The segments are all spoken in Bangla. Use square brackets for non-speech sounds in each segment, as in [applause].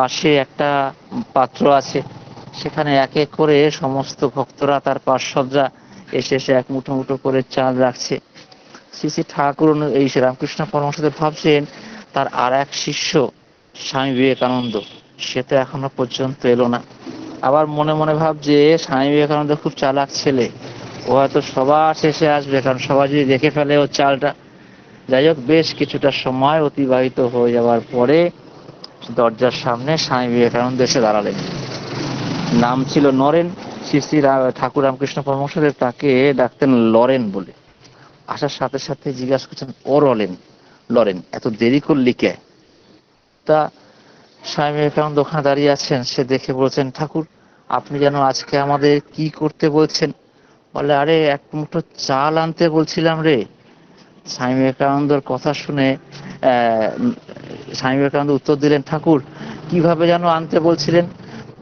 পাশে একটা পাত্র আছে। সেখানে এক এক করে সমস্ত ভক্তরা তার পার্শ্বদরা এসে এসে এক মুঠো মুঠো করে চাল রাখছে। শ্রী শ্রী ঠাকুর এই রামকৃষ্ণ পরমহংসদেব ভাবছেন, তার আর এক শিষ্য স্বামী বিবেকানন্দ, সে তো এখনও পর্যন্ত এলো না। আবার মনে মনে ভাবছে, স্বামী বিবেকানন্দ খুব চালাক ছেলে, ও হয়তো সবার শেষে আসবে, কারণ সবাই যদি দেখে ফেলে ও চালটা। যাই হোক, বেশ কিছুটা সময় অতিবাহিত হয়ে যাওয়ার পরে দরজার সামনে স্বামী বিবেকানন্দ এসে দাঁড়ালেন। নাম ছিল নরেন। শ্রী শ্রী ঠাকুর রামকৃষ্ণ পরমহংসদেব তাকে ডাকতেন লরেন বলে। আসার সাথে সাথে জিজ্ঞাসা করছেন, ও রলেন? লরেন, এত দেরি করলি কে? তা স্বামী বিবেকানন্দ ওখানে দাঁড়িয়ে আছেন। সে দেখে বলছেন, ঠাকুর, আপনি যেন আজকে আমাদের কি করতে বলছেন? বলে, আরে, এক মুঠো চাল আনতে বলছিলাম রে। স্বামী বিবেকানন্দর কথা শুনে স্বামী বিবেকানন্দ উত্তর দিলেন, ঠাকুর, কীভাবে যেন আনতে বলছিলেন?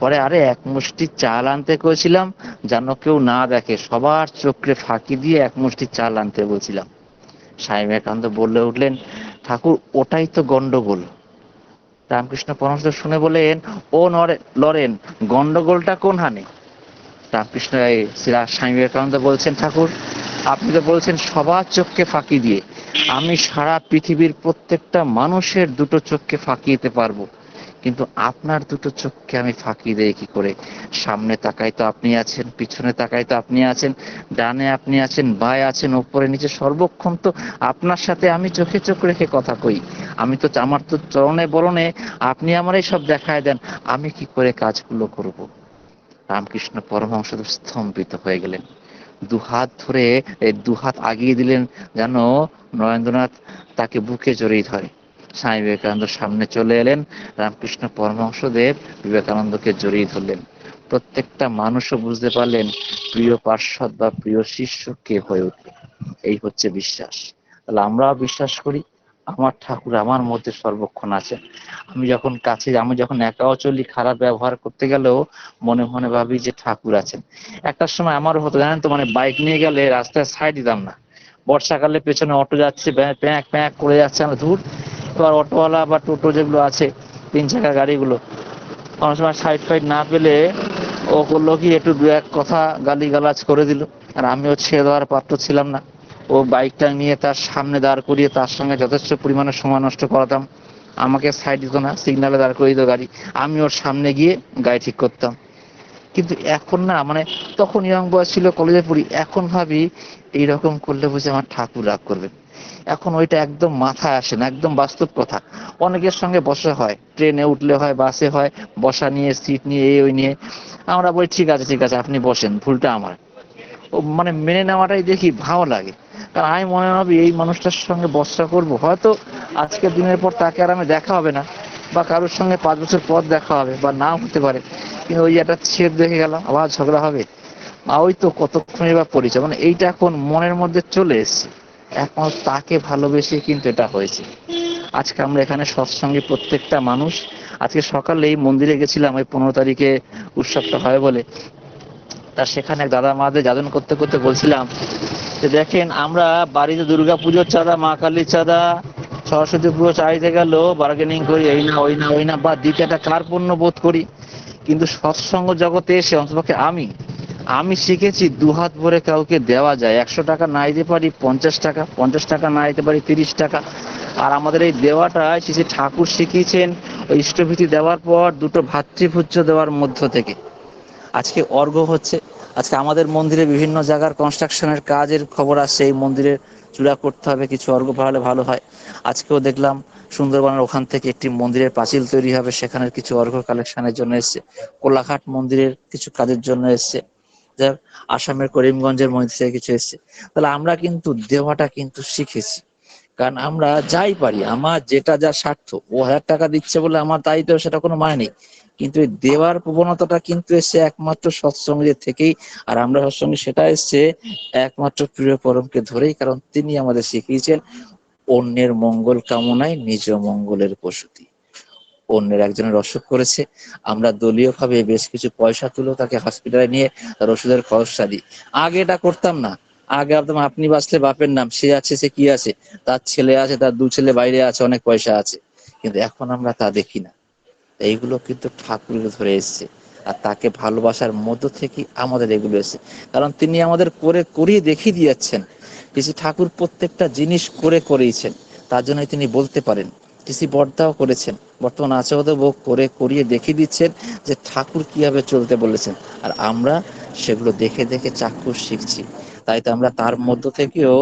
পরে, আরে, এক মুষ্টি চাল আনতে করেছিলাম যেন কেউ না দেখে, সবার চোখে ফাঁকি দিয়ে এক মুষ্টি চাল আনতে বলছিলাম। স্বামী বিবেকানন্দ বললে উঠলেন, ঠাকুর, ওটাই তো গন্ডগোল। রামকৃষ্ণ পরমহংস শুনে বলেন ও লরেন, গন্ডগোলটা কোন হানে রামকৃষ্ণ স্বামী বিবেকানন্দ বলছেন, ঠাকুর আপনি তো বলছেন সবার চোখকে ফাঁকি দিয়ে। আমি সারা পৃথিবীর প্রত্যেকটা মানুষের দুটো চোখকে ফাঁকি দিতে পারব। কিন্তু আপনার দুটো চোখকে আমি ফাঁকি দেই কি করে? সামনে তাকাই তো আপনি আছেন, পিছনে তাকাই তো আপনি আছেন, ডানে আপনি আছেন, বায়ে আছেন উপরে নিচে সর্বক্ষণ তো আপনার সাথে আমি চোখে চোখ রেখে কথা কই। আমি তো আমার তো চরণে বরণে আপনি আমার এই সব দেখায় দেন, আমি কি করে কাজগুলো করব? রামকৃষ্ণ পরমহংস স্তম্ভিত হয়ে গেলেন। দুহাত ধরে দুহাত আগিয়ে দিলেন যেন নরেন্দ্রনাথ তাকে বুকে জড়িয়ে ধরে। স্বামী বিবেকানন্দ সামনে চলে এলেন, রামকৃষ্ণ পরমহংসদেব বিবেকানন্দকে জড়িয়ে ধরলেন। প্রত্যেকটা মানুষও বুঝতে পারলেন প্রিয় পার্শ্বদ বা প্রিয় শিষ্য কে হয়ে উঠবে। এই হচ্ছে বিশ্বাস। তাহলে আমরাও বিশ্বাস করি আমার ঠাকুর আমার মধ্যে সর্বক্ষণ আছেন আমি যখন কাছে, আমি যখন একাও চলি খারাপ ব্যবহার করতে গেলেও মনে মনে ভাবি যে ঠাকুর আছেন। একটা সময় আমারও হতো, জানেন তো মানে বাইক নিয়ে গেলে রাস্তায় সাইড দিতাম না। বর্ষাকালে পেছনে অটো যাচ্ছে প্যাঁক প্যাঁক করে যাচ্ছে আমরা ধূর। এবার অটোওয়ালা বা টোটো যেগুলো আছে, তিন চাকার গাড়িগুলো, কোনো সময় সাইড ফাইড না পেলে ও করল কি, একটু দু এক কথা গালি গালাজ করে দিল। আর আমিও ছেড়ে দেওয়ার পাত্র ছিলাম না। ও বাইকটা নিয়ে তার সামনে দাঁড় করিয়ে তার সঙ্গে যথেষ্ট পরিমাণে সময় নষ্ট করাতাম। আমাকে সাইড দিত না সিগনালে দাঁড় করিয়ে দিত গাড়ি। আমি ওর সামনে গিয়ে গাড়ি ঠিক করতাম। কিন্তু এখন না মানে তখন ইয়ং বয়স ছিল কলেজে পড়ি, এখন ভাবি এইরকম করলে বুঝে আমার ঠাকুর রাগ করবে। এখন ওইটা একদম মাথায় আসে না, একদম বাস্তব কথা। অনেকের সঙ্গে বসা হয়, ট্রেনে উঠলে হয়, বাসে হয়, বসা নিয়ে সিট নিয়ে, এই ওই নিয়ে। আমরা বলি, ঠিক আছে ঠিক আছে, আপনি বসেন, ভুলটা আমার। ও মানে মেনে নেওয়াটাই দেখি ভালো লাগে। কারণ আমি মনে হবে এই মানুষটার সঙ্গে বসা করব। হয়তো আজকের দিনের পর তাকে আর আমি দেখা হবে না, বা কারোর সঙ্গে পাঁচ বছর পর দেখা হবে, বা নাও হতে পারে। কিন্তু ওই একটা ছেদ দেখে গেলাম, আবার ঝগড়া হবে। ওই তো কতক্ষণই বা পরিচয়? মানে এইটা এখন মনের মধ্যে চলে এসছে। একমাত্র তাকে ভালোবেসে কিন্তু এটা হয়েছে। আজকে আমরা এখানে সৎসঙ্গে প্রত্যেকটা মানুষ। আজকে সকালে এই মন্দিরে গেছিলাম, ওই পনেরো তারিখে উৎসবটা হয় বলে। তা সেখানে দাদা মাদের যাদন করতে করতে বলছিলাম দেখেন, আমরা বাড়িতে দুর্গা পুজোর চাঁদা, মা কালীর চাঁদা, সরস্বতী পুজো চাইতে গেল বার্গেনিং করি, এই না, ওই না ওই না, বা দিতে একটা কার্পণ্য বোধ করি। কিন্তু সৎসঙ্গ জগতে এসে অন্তপক্ষে আমি আমি শিখেছি দুহাত ভরে কাউকে দেওয়া যায়। একশো টাকা না দিতে পারি, পঞ্চাশ টাকা পঞ্চাশ টাকা না দিতে পারি, তিরিশ টাকা। আর আমাদের এই দেওয়াটা, শ্রী ঠাকুর শিখিয়েছেন, ওই ইষ্টভীতি দেওয়ার পর দুটো ভাতৃভোজ্য দেওয়ার মধ্য থেকে। আজকে অর্ঘ হচ্ছে। আজকে আমাদের মন্দিরে বিভিন্ন জায়গার কনস্ট্রাকশনের কাজের খবর আসছে, এই মন্দিরের চূড়া করতে হবে, কিছু অর্ঘ পাঠালে ভালো হয়। আজকেও দেখলাম সুন্দরবনের ওখান থেকে একটি মন্দিরের পাঁচিল তৈরি হবে সেখানের কিছু অর্ঘ কালেকশনের জন্য এসছে। কোলাঘাট মন্দিরের কিছু কাজের জন্য এসছে। আসামের করিমগঞ্জের মন্দির থেকে কিছু এসছে। তাহলে আমরা কিন্তু দেওয়াটা কিন্তু শিখেছি। কারণ আমরা যাই পারি, আমার যেটা যা স্বার্থ, ও হাজার টাকা দিচ্ছে বলে আমার দায়িত্ব সেটা কোনো মানে নেই। কিন্তু এই দেওয়ার প্রবণতাটা কিন্তু এসছে একমাত্র সৎসঙ্গের থেকেই, আর আমরা সৎসঙ্গে সেটা এসছে একমাত্র প্রিয় পরমকে ধরেই, কারণ তিনি আমাদের শিখিয়েছেন, অন্যের মঙ্গল কামনায় নিজ মঙ্গলের প্রসূতি। অন্যের একজনের অসুখ করেছে, আমরা দলীয় ভাবে বেশ কিছু পয়সা তুলো তাকে হসপিটালে নিয়ে তার ওষুধের খরচা দিই আগে এটা করতাম না আগে ভাবতাম আপনি বাঁচলে বাপের নাম, সে আছে, সে কি আছে? তার ছেলে আছে, তার দু ছেলে বাইরে আছে, অনেক পয়সা আছে। কিন্তু এখন আমরা তা দেখি না। এইগুলো কিন্তু ঠাকুর ধরে এসছে। আর তাকে ভালোবাসার মধ্য থেকে আমাদের এগুলো এসছে। কারণ তিনি আমাদের করে, করিয়ে দেখিয়ে দিয়েছেন। কিছু ঠাকুর প্রত্যেকটা জিনিস করে করিয়েছেন। তার জন্য তিনি বলতে পারেন। কিছু বর্দাও করেছেন। বর্তমান আচার্যদেব করে, করিয়ে দেখিয়ে দিচ্ছেন যে ঠাকুর কীভাবে চলতে বলেছেন। আর আমরা সেগুলো দেখে দেখে চাক্ষুষ শিখছি। তাই তো আমরা তার মধ্য থেকেও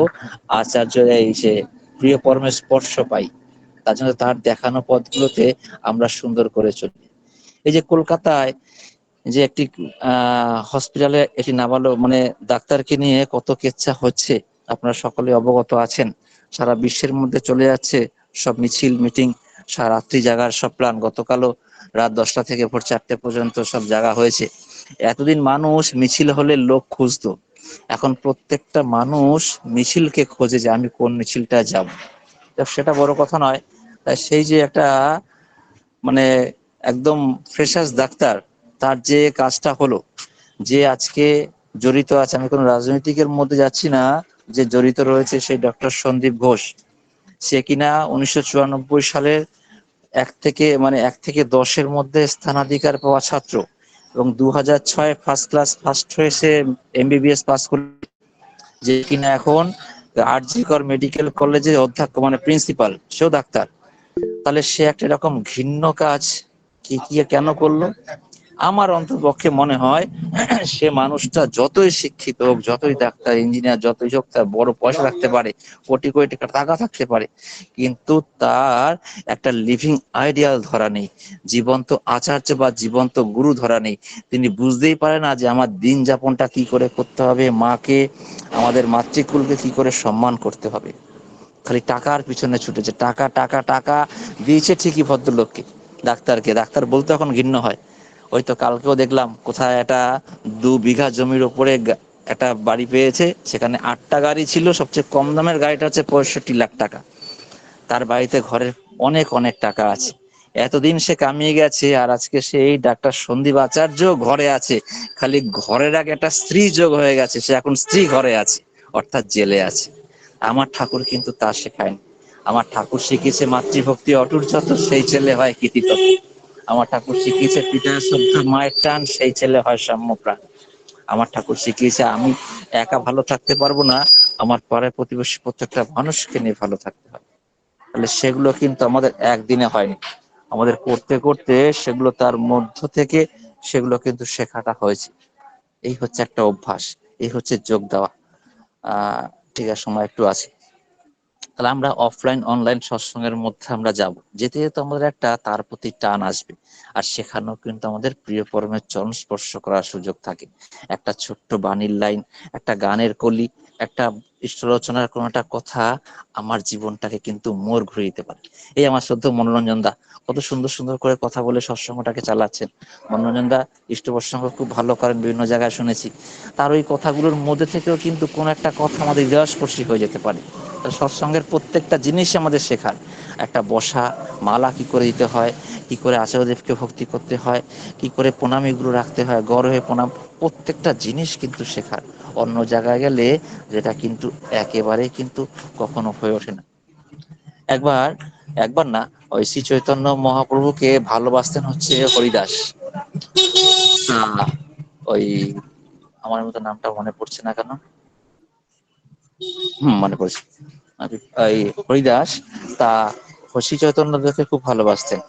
আচার্য এই যে প্রিয় কর্মের স্পর্শ পাই, তার জন্য তার দেখানো পথগুলোতে আমরা সুন্দর করে চলি। এই যে কলকাতায় যে একটি হসপিটালে একটি নাবালক মানে ডাক্তারকে নিয়ে কত কেচ্ছা হচ্ছে, আপনারা সকলে অবগত আছেন। সারা বিশ্বের মধ্যে চলে যাচ্ছে সব মিছিল, মিটিং, সারা রাত্রি জাগার সব প্ল্যান। গতকালও রাত দশটা থেকে ভোর চারটে পর্যন্ত সব জায়গা হয়েছে। এতদিন মানুষ মিছিল হলে লোক খুঁজতো। এখন প্রত্যেকটা মানুষ মিছিলকে খোঁজে যে আমি কোন মিছিলটা যাব। সেটা বড় কথা নয়। তাই সেই যে একটা মানে একদম ফ্রেশাস ডাক্তার, তার যে কাজটা হলো, যে আজকে জড়িত আছে, আমি কোনো রাজনৈতিকের মধ্যে যাচ্ছি না, যে জড়িত রয়েছে সেই ডক্টর সন্দীপ ঘোষ। সে কিনা উনিশশো চুরানব্বই সালের এক থেকে মানে এক থেকে দশের মধ্যে স্থানাধিকার পাওয়া ছাত্র। এবং দু হাজার ছয় ফার্স্ট ক্লাস ফার্স্ট হয়েছে এমবিবিএস পাস করল যে কিনা এখন আরজিকর মেডিকেল কলেজের অধ্যক্ষ মানে প্রিন্সিপাল সেও ডাক্তার। তাহলে সে একটা এরকম ঘৃণ্য কাজ, কি কি, কেন করল? আমার অন্তপক্ষে মনে হয় [clears throat] সে মানুষটা যতই শিক্ষিত হোক, যতই ডাক্তার, ইঞ্জিনিয়ার, যতই হোক, তার বড় পয়সা রাখতে পারে, কোটি কোটি টাকা টাকা থাকতে পারে, কিন্তু তার একটা লিভিং আইডিয়াল ধরা নেই, জীবন্ত আচার্য বা জীবন্ত গুরু ধরা নেই। তিনি বুঝতেই পারে না যে আমার দিন যাপনটা কি করে করতে হবে, মাকে, আমাদের মাতৃকুলকে কি করে সম্মান করতে হবে। খালি টাকার পিছনে ছুটেছে, টাকা টাকা টাকা, দিয়েছে ঠিকই ভদ্রলোককে, ডাক্তারকে। ডাক্তার বলতে এখন ঘৃণ্য হয়। ওই তো কালকেও দেখলাম কোথায় একটা দু বিঘা জমির উপরে একটা বাড়ি পেয়েছে, সেখানে আটটা গাড়ি ছিল, সবচেয়ে কম দামের গাড়িটা হচ্ছে পঁয়ষট্টি লাখ টাকা। তার বাড়িতে ঘরের অনেক অনেক টাকা আছে। এতদিন সে কামিয়ে গেছে আর আজকে সেই ডাক্তার সন্দীপ আচার্য ঘরে আছে। খালি ঘরের আগে একটা স্ত্রী যোগ হয়ে গেছে, সে এখন স্ত্রী ঘরে আছে, অর্থাৎ জেলে আছে। আমার ঠাকুর কিন্তু তা শেখায়নি। আমার ঠাকুর শিখিয়েছে মাতৃভক্তি অটুট যত, সেই ছেলে হয় কৃতিত আমার ঠাকুর শিখিয়েছে, পিতা শ্রদ্ধা, মায়ের টান, সেই ছেলে হয় সাম্যপ্রাণ। আমার ঠাকুর শিখিয়েছে, আমি একা ভালো থাকতে পারব না, আমার পরের প্রতিবেশী প্রত্যেকটা মানুষকে নিয়ে ভালো থাকতে হবে। তাহলে সেগুলো কিন্তু আমাদের একদিনে হয়নি। আমাদের করতে করতে সেগুলো তার মধ্য থেকে সেগুলো কিন্তু শেখাটা হয়েছে। এই হচ্ছে একটা অভ্যাস, এই হচ্ছে যোগ দেওয়া। আহ, ঠিক আছে, সময় একটু আছে। তাহলে আমরা অফলাইন অনলাইন সৎসঙ্গের মধ্যে আমরা যাব। যেতে যেতে আমাদের একটা তার প্রতি টান আসবে। আর সেখানেও কিন্তু আমাদের প্রিয় পরমের চরণ স্পর্শ করার সুযোগ থাকে। একটা ছোট্ট বাণীর লাইন একটা গানের কলি একটা ইষ্টরচনার কোনো একটা কথা আমার জীবনটাকে কিন্তু মোর ঘুরিয়ে দিতে পারে। এই আমার শ্রদ্ধ মনোরঞ্জন দা, কত সুন্দর সুন্দর করে কথা বলে সৎসঙ্গটাকে চালাচ্ছেন। মনোরঞ্জন দা, ইষ্ট প্রসঙ্গ খুব ভালো করেন, বিভিন্ন জায়গায় শুনেছি। তার ওই কথাগুলোর মধ্যে থেকেও কিন্তু কোন একটা কথা আমাদের হৃদয়স্পর্শী হয়ে যেতে পারে। সৎসঙ্গের প্রত্যেকটা জিনিস আমাদের শেখার একটা বসা, মালা কি করে দিতে হয়, কি করে আচার্যদেবকে ভক্তি করতে হয়, কি করে প্রণামীগুলো রাখতে হয় হয়ে প্রণাম, প্রত্যেকটা জিনিস কিন্তু শেখার অন্য জায়গায় গেলে যেটা কিন্তু একেবারে কিন্তু কখনো হয়ে ওঠে না। একবার একবার না, ওই শ্রী চৈতন্য মহাপ্রভুকে ভালোবাসতেন হচ্ছে হরিদাস। ওই, আমার মতো নামটা মনে পড়ছে না কেন? হম, মনে পড়ছে। এই হরিদাস তা শ্রী চৈতন্যদেরকে খুব ভালোবাসতেন।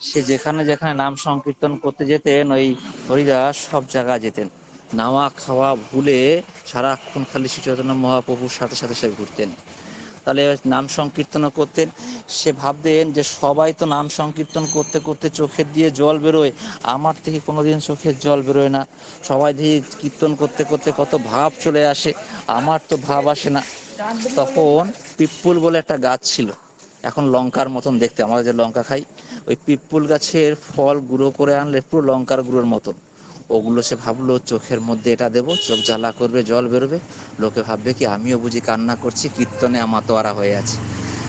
সে যেখানে যেখানে নাম সংকীর্তন করতে যেতেন, ওই হরিদাস সব জায়গায় যেতেন। নাওয়া খাওয়া ভুলে সারাক্ষণ খালি শ্রী চৈতন্য মহাপ্রভুর সাথে সাথে সে ঘুরতেন। তাহলে নাম সংকীর্তন করতেন। সে ভাবতেন যে সবাই তো নাম সংকীর্তন করতে করতে চোখের দিয়ে জল বেরোয়। আমার থেকে কোনোদিন চোখের জল বেরোয় না। সবাই দিয়ে কীর্তন করতে করতে কত ভাব চলে আসে। আমার তো ভাব আসে না। তখন পিপ্পুল বলে একটা গাছ ছিল। এখন লঙ্কার মতন দেখতে। আমরা যে লঙ্কা খাই, ওই পিপ্পুল গাছের ফল গুঁড়ো করে আনলে পুরো লঙ্কার গুঁড়োর মতন। ওগুলো সে ভাবলো, চোখের মধ্যে এটা দেবো, চোখ জ্বালা করবে, জল বেরোবে। লোকে ভাববে কি, আমিও বুঝি কান্না করছি, কীর্তনে আমার তোয়ারা হয়ে আছে।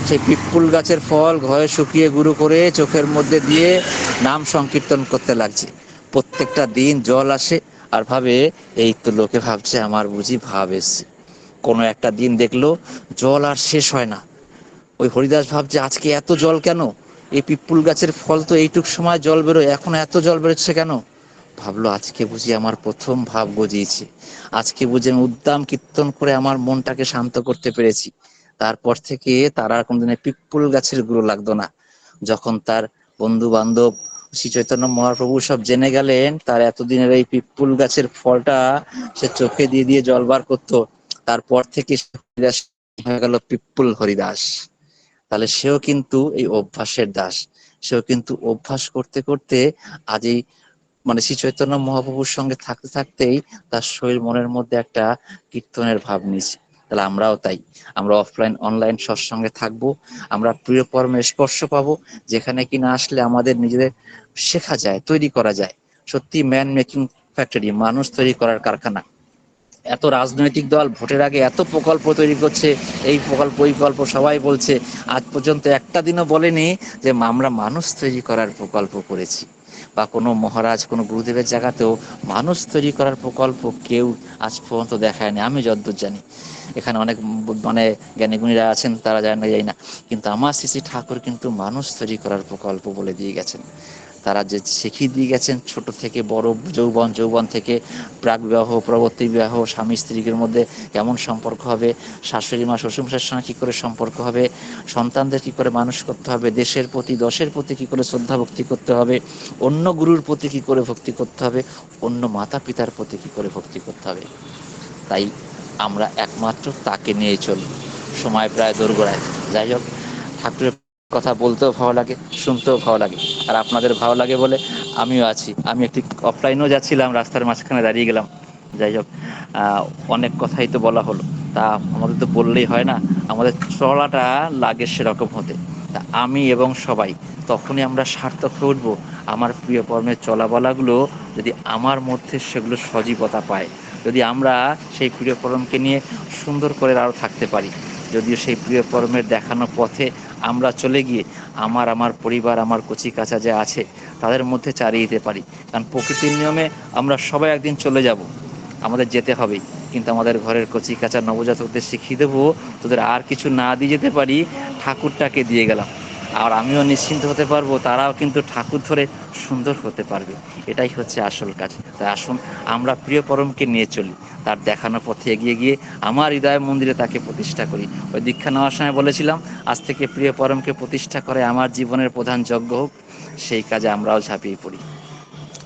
সেই পিপ্পুল গাছের ফল ঘরে শুকিয়ে গুঁড়ো করে চোখের মধ্যে দিয়ে নাম সংকীর্তন করতে লাগছে। প্রত্যেকটা দিন জল আসে আর ভাবে, এই তো লোকে ভাবছে আমার বুঝি ভাব এসছে। কোনো একটা দিন দেখল, জল আর শেষ হয় না। ওই হরিদাস ভাবছে, আজকে এত জল কেন? এই পিপুল গাছের ফল তো এইটুক সময় জল বেরোয়, এখন এত জল বেরোচ্ছে কেন? ভাবলো, আজকে বুঝি আমার প্রথম ভাব গজিয়েছে। আজকে বুঝি আমি উদ্দাম কীর্তন করে আমার মনটাকে শান্ত করতে পেরেছি। তারপর থেকে তার আর কোনদিন পিপুল গাছের গুঁড়ো লাগতো না। যখন তার বন্ধু বান্ধব শ্রী চৈতন্য মহাপ্রভু সব জেনে গেলেন, তার এতদিনের এই পিপুল গাছের ফলটা সে চোখে দিয়ে দিয়ে জল বার করতো। তারপর থেকে হরিদাস হয়ে গেল পিপুল হরিদাস। তাহলে সেও কিন্তু এই অভ্যাসের দাস। সেও কিন্তু অভ্যাস করতে করতে আজ এই মানে শ্রী চৈতন্য মহাপ্রভুর সঙ্গে থাকতে থাকতেই তার শরীর মনের মধ্যে একটা কীর্তনের ভাব নিয়েছে। তাহলে আমরাও তাই। আমরা অফলাইন অনলাইন সৎসঙ্গে থাকব। আমরা প্রিয় কর্মের স্পর্শ পাবো। যেখানে কিনা আসলে আমাদের নিজেদের শেখা যায়, তৈরি করা যায়। সত্যি ম্যান মেকিং ফ্যাক্টরি মানুষ তৈরি করার কারখানা। এত রাজনৈতিক দল ভোটের আগে এত প্রকল্প তৈরি করছে, এই প্রকল্প, ওই প্রকল্প, সবাই বলছে। আজ পর্যন্ত একটা দিনও বলেনি যে আমরা মানুষ তৈরি করার প্রকল্প করেছি। বা কোনো মহারাজ, কোনো গুরুদেবের জায়গাতেও মানুষ তৈরি করার প্রকল্প কেউ আজ পর্যন্ত দেখায়নি। আমি যদ্দূর জানি। এখানে অনেক মানে জ্ঞানীগুণীরা আছেন, তারা জানে যাই না। কিন্তু আমার শ্রী ঠাকুর কিন্তু মানুষ তৈরি করার প্রকল্প বলে দিয়ে গেছেন। তারা যে শিখিয়ে দিয়ে গেছেন ছোট থেকে বড় যৌবন যৌবন থেকে প্রাক বিবাহ প্রবর্তী বিবাহ, স্বামী স্ত্রীর মধ্যে কেমন সম্পর্ক হবে, শাশুড়ি মা, শ্বশুরমশাইয়ের সঙ্গে কী করে সম্পর্ক হবে, সন্তানদের কী করে মানুষ করতে হবে, দেশের প্রতি, দশের প্রতি কী করে শ্রদ্ধা ভক্তি করতে হবে, অন্য গুরুর প্রতি কী করে ভক্তি করতে হবে, অন্য মাতা পিতার প্রতি কী করে ভক্তি করতে হবে। তাই আমরা একমাত্র তাকে নিয়ে চলি। সময় প্রায় দোরগোড়ায়। যাই হোক, ঠাকুরের কথা বলতেও ভালো লাগে, শুনতেও ভালো লাগে। আর আপনাদের ভালো লাগে বলে আমিও আছি। আমি একটি অফলাইনেও যাচ্ছিলাম, রাস্তার মাঝখানে দাঁড়িয়ে গেলাম। যাই হোক অনেক কথাই তো বলা হলো। তা আমাদের তো বললেই হয় না, আমাদের চলাটা লাগে সেরকম হতে। তা আমি এবং সবাই তখনই আমরা সার্থক হয়ে উঠবো। আমার প্রিয় কর্মের চলা বলাগুলো যদি আমার মধ্যে সেগুলো সজীবতা পায়, যদি আমরা সেই প্রিয় কর্মকে নিয়ে সুন্দর করে আরও থাকতে পারি, যদিও সেই প্রিয় কর্মের দেখানো পথে আমরা চলে গিয়ে আমার আমার পরিবার, আমার কচি কাছা যে আছে তাদের মধ্যে চালিয়ে দিতে পারি। কারণ প্রকৃতির নিয়মে আমরা সবাই একদিন চলে যাব। আমাদের যেতে হবেই কিন্তু আমাদের ঘরের কচি কাঁচা নবজাতকদের শিখিয়ে দেবো, তোদের আর কিছু না দিয়ে যেতে পারি, ঠাকুরটাকে দিয়ে গেলাম। আর আমিও নিশ্চিন্ত হতে পারব, তারাও কিন্তু ঠাকুর ধরে সুন্দর হতে পারবে। এটাই হচ্ছে আসল কাজ। তাই আসুন, আমরা প্রিয় পরমকে নিয়ে চলি। তার দেখানো পথে এগিয়ে গিয়ে আমার হৃদয় মন্দিরে তাকে প্রতিষ্ঠা করি। ওই দীক্ষা নেওয়ার সময় বলেছিলাম, আজ থেকে প্রিয় পরমকে প্রতিষ্ঠা করে আমার জীবনের প্রধান যজ্ঞ হোক, সেই কাজে আমরাও ঝাঁপিয়ে পড়ি।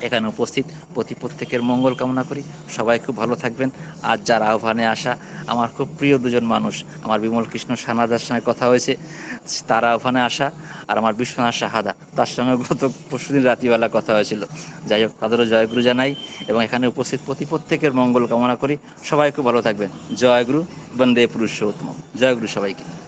এখানে উপস্থিত। প্রতি প্রত্যেকের মঙ্গল কামনা করি। সবাই খুব ভালো থাকবেন। আজ যার আহ্বানে আসা, আমার খুব প্রিয় দুজন মানুষ, আমার বিমল কৃষ্ণ সানাদার সঙ্গে কথা হয়েছে, তার আহ্বানে আসা, আর আমার বিশ্বনাথ সাহাদা, তার সঙ্গে গত পরশুদিন রাত্রিবেলা কথা হয়েছিল। যাই হোক, তাদেরও জয়গুরু জানাই, এবং এখানে উপস্থিত প্রতি প্রত্যেকের মঙ্গল কামনা করি। সবাই খুব ভালো থাকবেন। জয়গুরু বন্দে পুরুষোত্তম। জয়গুরু সবাইকে।